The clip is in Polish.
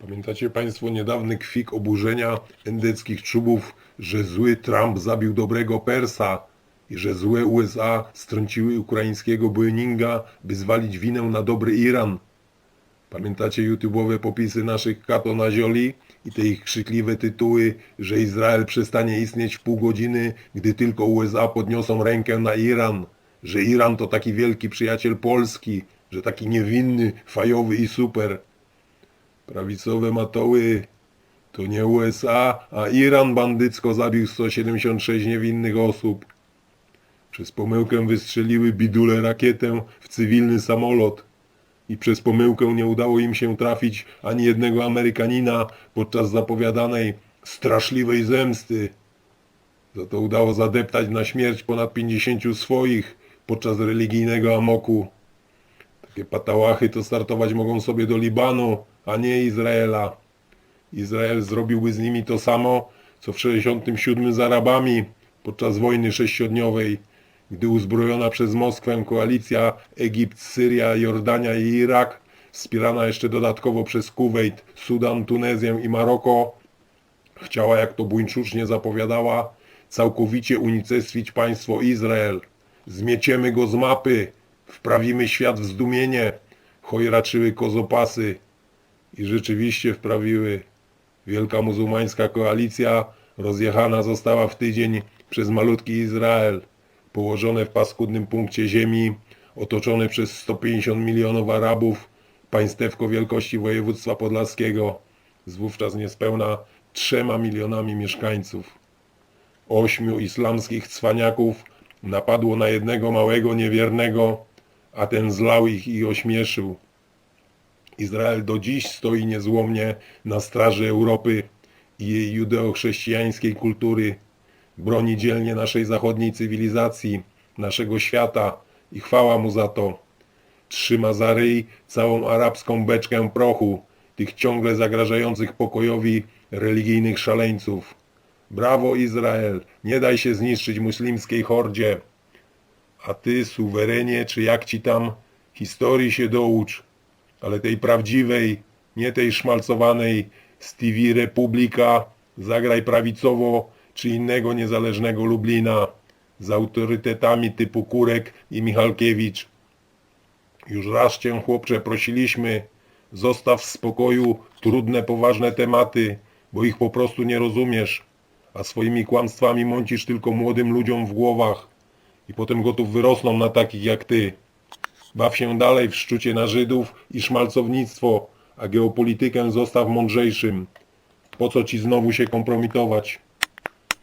Pamiętacie Państwo niedawny kwik oburzenia endeckich czubów, że zły Trump zabił dobrego Persa i że złe USA strąciły ukraińskiego Boeninga, by zwalić winę na dobry Iran? Pamiętacie YouTube'owe popisy naszych kato na zioli i te ich krzykliwe tytuły, że Izrael przestanie istnieć w pół godziny, gdy tylko USA podniosą rękę na Iran, że Iran to taki wielki przyjaciel Polski, że taki niewinny, fajowy i super. Prawicowe matoły to nie USA, a Iran bandycko zabił 176 niewinnych osób. Przez pomyłkę wystrzeliły bidule rakietę w cywilny samolot i przez pomyłkę nie udało im się trafić ani jednego Amerykanina podczas zapowiadanej straszliwej zemsty. Za to udało zadeptać na śmierć ponad 50 swoich podczas religijnego amoku. Takie patałachy to startować mogą sobie do Libanu, a nie Izraela. Izrael zrobiłby z nimi to samo, co w 67 z Arabami podczas wojny sześciodniowej, gdy uzbrojona przez Moskwę koalicja Egipt, Syria, Jordania i Irak, wspierana jeszcze dodatkowo przez Kuwejt, Sudan, Tunezję i Maroko, chciała, jak to buńczucznie zapowiadała, całkowicie unicestwić państwo Izrael. Zmieciemy go z mapy, wprawimy świat w zdumienie, chojraczyły kozopasy. I rzeczywiście wprawiły. Wielka muzułmańska koalicja rozjechana została w tydzień przez malutki Izrael, położone w paskudnym punkcie ziemi, otoczone przez 150 milionów Arabów, państewko wielkości województwa podlaskiego, z wówczas niespełna trzema milionami mieszkańców. Ośmiu islamskich cwaniaków napadło na jednego małego niewiernego, a ten zlał ich i ośmieszył. Izrael do dziś stoi niezłomnie na straży Europy i jej judeo-chrześcijańskiej kultury, broni dzielnie naszej zachodniej cywilizacji, naszego świata i chwała mu za to. Trzyma za ryj całą arabską beczkę prochu, tych ciągle zagrażających pokojowi religijnych szaleńców. Brawo Izrael, nie daj się zniszczyć muslimskiej hordzie. A ty, suwerenie, czy jak ci tam, historii się doucz, ale tej prawdziwej, nie tej szmalcowanej z TV Republika, zagraj prawicowo, czy innego niezależnego Lublina, z autorytetami typu Kurek i Michalkiewicz. Już raz cię, chłopcze, prosiliśmy, zostaw w spokoju trudne, poważne tematy, bo ich po prostu nie rozumiesz, a swoimi kłamstwami mącisz tylko młodym ludziom w głowach i potem gotów wyrosną na takich jak ty. Baw się dalej w szczucie na Żydów i szmalcownictwo, a geopolitykę zostaw mądrzejszym. Po co ci znowu się kompromitować?